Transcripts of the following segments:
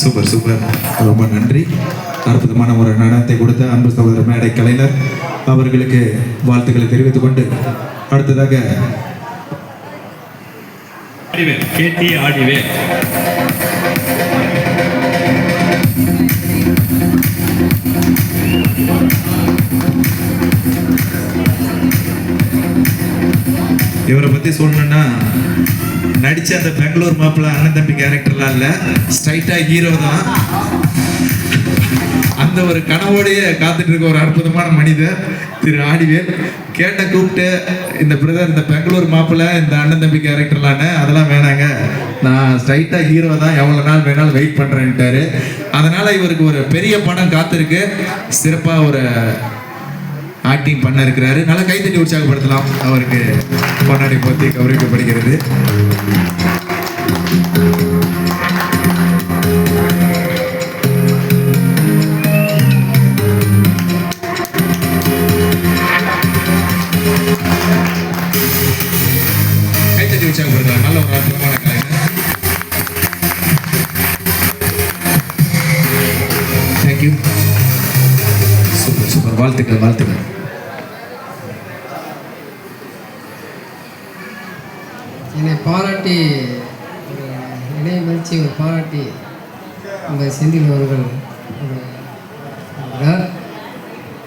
Super super. ரொம்ப நன்றி. அற்புதமான ஒரு நடனத்தை கொடுத்த அன்பு சகோதரர் மேடை கலைஞர் அவர்களுக்கு வாழ்த்துக்களை தெரிவித்துக் கொண்டு அடுத்ததாக ஆடிவேல். கேட்டி இவரை பத்தி சொல்லணும்னா நடிச்ச அந்த பெங்களூர் மாப்பிள்ள அண்ணன் தம்பி கேரக்டர்லாம் இல்ல. ஸ்ட்ரைட்டா ஹீரோ தான். அந்த ஒரு கனவோடையே காத்துட்டு இருக்க ஒரு அற்புதமான மனிதர். திரு ஆடிவேல் கேட்ட கூப்பிட்டு இந்த பிரதர் இந்த பெங்களூர் மாப்பிள்ள இந்த அண்ணன் தம்பி கேரக்டர்லான்னு அதெல்லாம் வேணாங்க. நான் ஸ்ட்ரைட்டாக ஹீரோ தான். எவ்வளோ நாள் வேணாலும் வெயிட் பண்ணுறேன்ட்டாரு அதனால் இவருக்கு ஒரு பெரிய படம் காத்திருக்கு. சிறப்பாக ஒரு ஆக்டிங் பண்ண இருக்கிறாரு. நல்லா கைத்தட்டி உற்சாகப்படுத்தலாம். அவருக்கு பொன்னாடி போத்தி கௌரவிக்கப்படுகிறது. நல்ல ஒரு அற்புதமான கலைஞர் தேங்க்யூ சூப்பர் சூப்பர் வாழ்த்துக்கள் வாழ்த்துக்கள். என்னை பாராட்டி இணைய மகிழ்ச்சி ஒரு பாராட்டி நம்ம செந்தில் அவர்கள்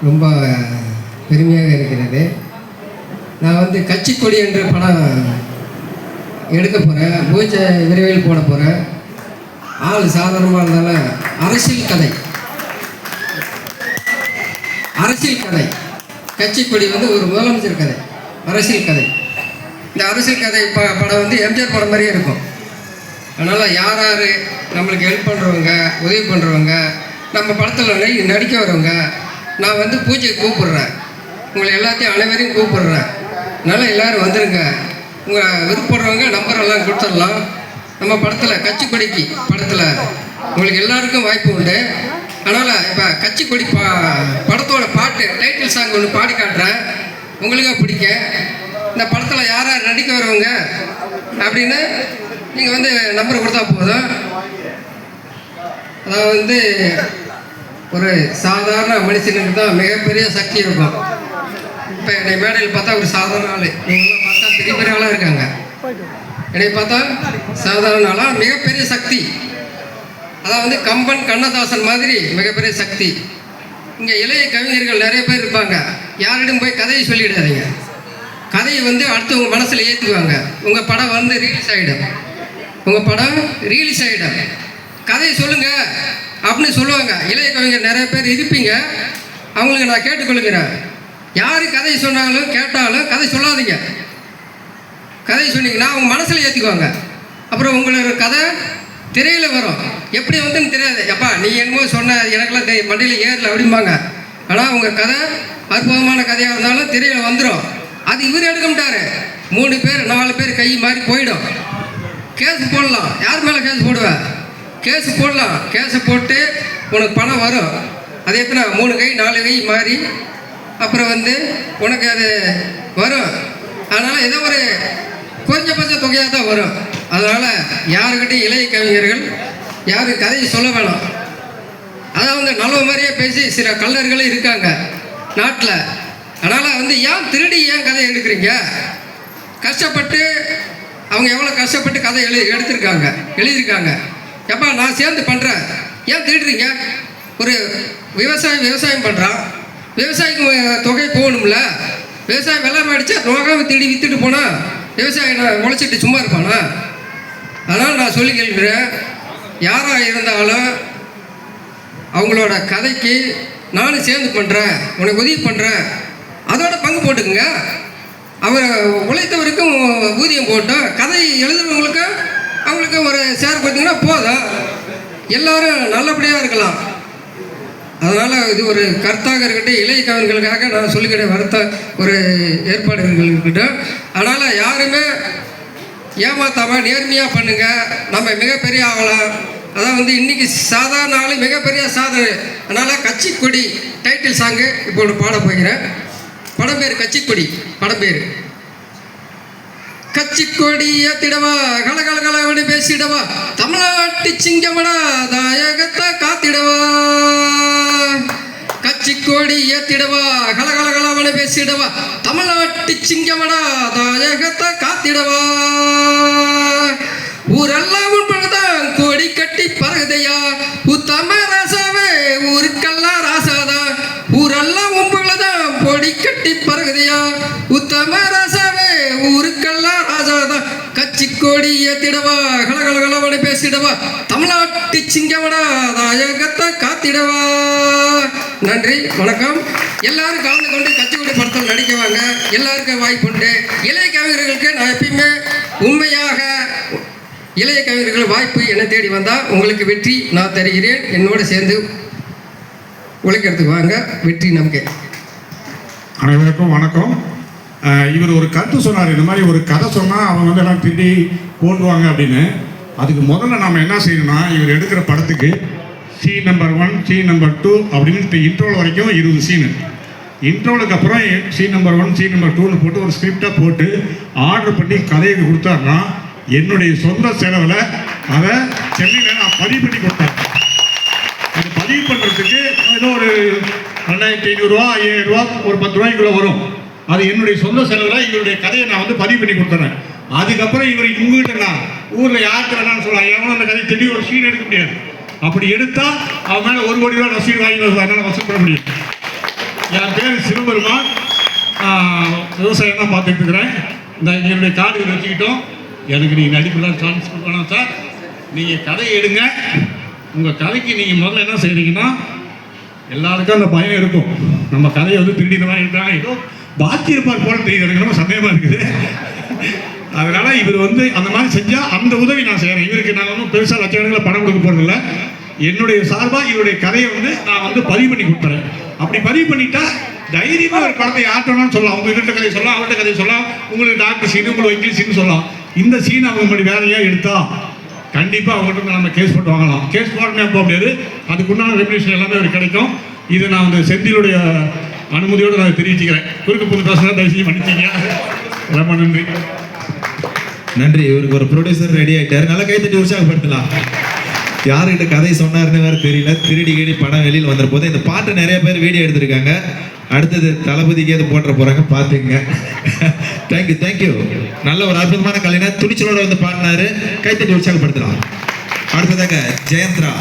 ரொம்ப பெருமையாக இருக்கிறது நான் வந்து கட்சி கொடி என்ற படம் எடுக்க போகிறேன் பூஜை விரைவில் போட போகிறேன் ஆள் சாதாரணமாக இருந்தாலும் அரசியல் கதை. அரசியல் கதை. கட்சிப்படி வந்து ஒரு முதலமைச்சர் கதை. அரசியல் கதை. இந்த அரசியல் கதை ப படம் வந்து எம்ஜிஆர் படம் மாதிரியே இருக்கும். அதனால் யார் யார் நம்மளுக்கு ஹெல்ப் பண்ணுறவங்க உதவி பண்ணுறவங்க நம்ம படத்தில் நடிக்க வரவங்க நான் வந்து பூஜைக்கு கூப்பிடுறேன். உங்களை எல்லாத்தையும் அனைவரையும் கூப்பிடுறேன். அதனால் எல்லோரும் வந்துடுங்க உங்கள் விருப்பப்படுறவங்க நம்பரெல்லாம் கொடுத்துடலாம். நம்ம படத்தில் கச்சி கொடிக்கு படத்தில். உங்களுக்கு எல்லாருக்கும் வாய்ப்பு உண்டு. அதனால் இப்போ கட்சி கொடி பா படத்தோட பாட்டு டைட்டில் சாங் ஒன்று பாடி காட்டுறேன். உங்களுக்கே பிடிக்க. இந்த படத்தில் யார் யார் நடிக்க வரவங்க அப்படின்னு நீங்கள் வந்து நம்பர் கொடுத்தா போதும். அதாவது வந்து ஒரு சாதாரண மனுஷனுக்கு தான் மிகப்பெரிய சக்தி இருக்கும். இப்போ என்னை மேடையில் பார்த்தா ஒரு சாதாரண ஆள். இவங்கெல்லாம் பெரிய பெரிய ஆளாக இருக்காங்க. என்னை பார்த்தா சாதாரண ஆளாக மிகப்பெரிய சக்தி. அதாவது கம்பன் கண்ணதாசன் மாதிரி மிகப்பெரிய சக்தி. இங்கே இளைய கவிஞர்கள் நிறைய பேர் இருப்பாங்க. யாரிடம் போய் கதையை சொல்லிடாதீங்க. கதையை வந்து அடுத்தவங்க மனசில் ஏற்றுக்குவாங்க உங்கள் படம் வந்து ரீலீஸ் ஆகிடும் உங்கள் படம் ரீலீஸ் ஆகிடும் கதையை சொல்லுங்கள் அப்படின்னு சொல்லுவாங்க. இளைய கவிஞர் நிறைய பேர் இருப்பீங்க. அவங்களுக்கு நான் கேட்டுக்கொள்கிறேன். யார் கதை சொன்னாலும் கேட்டாலும் கதை சொல்லாதீங்க. கதையை சொன்னீங்கன்னா அவங்க மனசில் ஏற்றிக்குவாங்க அப்புறம் உங்களோட கதை திரையில் வரும். எப்படி வந்துன்னு தெரியாது. எப்பா நீ என்னமோ சொன்ன எனக்கெல்லாம் தெ- மண்டையில் ஏறல அப்படிம்பாங்க. ஆனால் உங்கள் கதை அற்புதமான கதையாக இருந்தாலும் திரையில் வந்துடும் அது இவர் எடுக்க மாட்டார் மூணு பேர் நாலு பேர் கை மாறி போயிடும். கேஸ் போடலாம். யார் மேலே கேஸ் போடுவேன் கேஸ் போடலாம். கேஸை போட்டு உனக்கு பணம் வரும். அது எத்தனை? மூணு கை நாலு கை மாறி. அப்புறம் வந்து உனக்கு அது வரும். அதனால் ஏதோ ஒரு கொஞ்சம் கொஞ்சம் தொகையாக தான் வரும். அதனால் யாருக்கிட்டையும் இளைய கவிஞர்கள் யாரும் கதையை சொல்ல வேணாம். அதான் வந்து நல்ல மாதிரியே பேசி சில கல்லர்களும் இருக்காங்க நாட்டில். அதனால் வந்து ஏன் திருடி ஏன் கதை எடுக்கிறீங்க? கஷ்டப்பட்டு அவங்க எவ்வளோ கஷ்டப்பட்டு கதை எழு எடுத்திருக்காங்க எழுதியிருக்காங்க. எப்பா நான் சேர்ந்து பண்ணுறேன் ஏன் திருடுறீங்க? ஒரு விவசாயி விவசாயம் பண்ணுறான் விவசாயிக்கு தொகை போகணும்ல. விவசாயம் வெள்ளாமை அடித்தா நோகாமல் திருடி விற்றுட்டு போனால் விவசாயி நான் உழைச்சிட்டு சும்மா இருப்பானா? அதனால் நான் சொல்லி கேட்குறேன் யாராக இருந்தாலும் அவங்களோட கதைக்கு நானும் சேர்ந்து பண்ணுறேன் உனக்கு உதவி பண்ணுறேன் அதோட பங்கு போட்டுக்குங்க. அவர் உழைத்தவருக்கும் ஊதியம் போட்டோம் கதை எழுதுறவங்களுக்கும் அவங்களுக்கு ஒரு சேர் கொடுத்தீங்கன்னா போதும். எல்லோரும் நல்லபடியாக இருக்கலாம். அதனால் இது ஒரு கருத்தாக இருக்கட்டும் இளைய கவர்களுக்காக நான் சொல்லிக்கிட்ட வருத்த ஒரு ஏற்பாடுகள் இருக்கட்டும் அதனால் யாருமே ஏமாத்தாமல் நேர்மையாக பண்ணுங்கள் நம்ம மிகப்பெரிய ஆகலாம் அதான் வந்து இன்றைக்கி சாதாரண ஆளு மிகப்பெரிய சாதனை. அதனால் கட்சிக்கொடி டைட்டில் சாங்கு இப்போ ஒன்று பாட போகிறேன். படம் பேர் கட்சிக்கொடி படம் பேர். கட்சிக்கொடி ஏத்திடவா கலகல கலவனு பேசிடவா. தமிழ்நாட்டு சிங்கமடா தாயகத்தை காத்திடவா. கொடி ஏத்திடவா கலகல பேசிடவா தமிழ்நாட்டு சிங்கமடா தாயகத்தை காத்திடவா. ஊரெல்லாம் உண்பதான் கோடி கட்டி பறகுதையா உத்தம ராசாவே ஊருக்கெல்லாம் ராசாதா. ஊரெல்லாம் உண்பதான் பொடி கட்டி பறகுதையா உத்தம ராசாவே ஊருக்கெல்லாம் ராசாதா. கட்சி கோடி ஏத்திடவா கலகல பேசிடவா தமிழ்நாட்டு சிங்கமடா தாயகத்தை காத்திடவா. நன்றி வணக்கம். எல்லாரும் கலந்து கொண்டு கட்சிக்குடி படத்தில் நடிக்கவாங்க எல்லாருக்கும் வாய்ப்புண்டு இளைய கவிஞர்களுக்கு நான் எப்பயுமே உண்மையாக இளைய கவிஞர்கள் வாய்ப்பு என்னை தேடி வந்தால் உங்களுக்கு வெற்றி நான் தருகிறேன். என்னோடு சேர்ந்து உழைக்கிறதுக்கு வாங்க. வெற்றி நமக்கு. அனைவருக்கும் வணக்கம். இவர் ஒரு கருத்து சொன்னார். இந்த மாதிரி ஒரு கதை சொன்னால் அவங்க வந்து எல்லாம் திண்டி போடுவாங்க அப்படின்னு. அதுக்கு முதல்ல நாம் என்ன செய்யணும்னா இவர் எடுக்கிற படத்துக்கு scene number one scene number two அப்படின்னு இன்ட்ரோல் வரைக்கும் இருபது சீனு இன்ட்ரோலுக்கு அப்புறம் scene number one scene number டூன்னு போட்டு ஒரு ஸ்கிரிப்டாக போட்டு ஆர்டர் பண்ணி கதையை கொடுத்தாருன்னா என்னுடைய சொந்த செலவில் அதை சென்னையில் நான் பதிவு பண்ணி கொடுத்தேன். அது பதிவு பண்ணுறதுக்கு ஏதோ ஒரு ரெண்டாயிரத்தி ஐநூறுரூவா ஐயாயிரம் ரூபா ஒரு பத்து ரூபாய்க்குள்ளே வரும். அது என்னுடைய சொந்த செலவில் இவருடைய கதையை நான் வந்து பதிவு பண்ணி கொடுத்துறேன். அதுக்கப்புறம் இவர் உங்ககிட்ட நான் ஊரில் யாருக்கு வேணாம்னு சொல்லலாம். எவனும் அந்த கதையை தெளிவு ஒரு சீன் எடுக்க முடியாது. அப்படி எடுத்தால் அவன் மேலே ஒரு கோடி ரூபாய் ரசீது வாங்கி அதனால வசூல் பண்ண முடியும். என் பேர் சிறுபெருமான் விவசாயம் தான் பார்த்துட்டு இருக்கிறேன். இந்த என்னுடைய கார்டு வச்சுக்கிட்டோம். எனக்கு நீங்கள் நடிப்புலாம் சான்ஸ் கொடுக்கணும் சார். நீங்கள் கதையை எடுங்க. உங்கள் கதைக்கு நீங்கள் முதல்ல என்ன செய்கிறீங்கன்னா எல்லாருக்கும் அந்த பயம் இருக்கும். நம்ம கதையை வந்து திருடின மாதிரி இருக்காங்க ஏதோ பாக்கி போல தெரியுது. எனக்கு ரொம்ப சந்தேகமாக இருக்குது. அதனால் இவர் வந்து அந்த மாதிரி செஞ்சால் அந்த உதவி நான் செய்கிறேன் இவருக்கு நாங்கள் ஒன்றும் பெருசாக லட்சக்கணக்கில் பணம் கொடுக்க போகிறதில்ல என்னுடைய சார்பாக இவருடைய கதையை வந்து நான் வந்து பதிவு பண்ணி கொடுத்துறேன். அப்படி பதிவு பண்ணிட்டா தைரியமாக ஒரு படத்தை ஆட்டணும்னு சொல்லலாம். உங்க கிட்ட கதையை சொல்லலாம் அவர்கிட்ட கதையை சொல்லலாம் உங்களுக்கு டாக்டர் சீன் உங்களுக்கு வக்கீல் சீன் சொல்லலாம். இந்த சீன் அவங்க முன்னாடி வேலையா எடுத்தா கண்டிப்பாக அவங்ககிட்ட நம்ம கேஸ் போட்டு வாங்கலாம். கேஸ் போடணும் போக முடியாது அதுக்குண்டான ரெகுலேஷன் எல்லாமே அவர் கிடைக்கும். இது நான் வந்து செந்திலுடைய அனுமதியோடு நான் தெரிவிச்சுக்கிறேன். குறுக்கு புது பேசுகிறேன் தயவு செஞ்சு மன்னிச்சிங்க. ரொம்ப நன்றி. நன்றி. இவருக்கு ஒரு ப்ரொடியூசர் ரெடி ஆயிட்டாரு. நல்லா கைத்தட்டி உற்சாகப்படுத்தலாம். யாருக்கிட்ட கதை சொன்னார்னு வேற தெரியல. திருடி கீடி படம் வெளியில் வந்துற போது இந்த பாட்டு நிறைய பேர் வீடியோ எடுத்திருக்காங்க. அடுத்தது தளபதிக்கு எது போட்டுற போறாங்க பாத்துங்க. தேங்க்யூ தேங்க்யூ நல்ல ஒரு அற்புதமான கலைஞர். துணிச்சலோட வந்து பாடினாரு. கைத்தட்டி உற்சாகப்படுத்தலாம். அடுத்ததாக ஜெயந்த்ரா.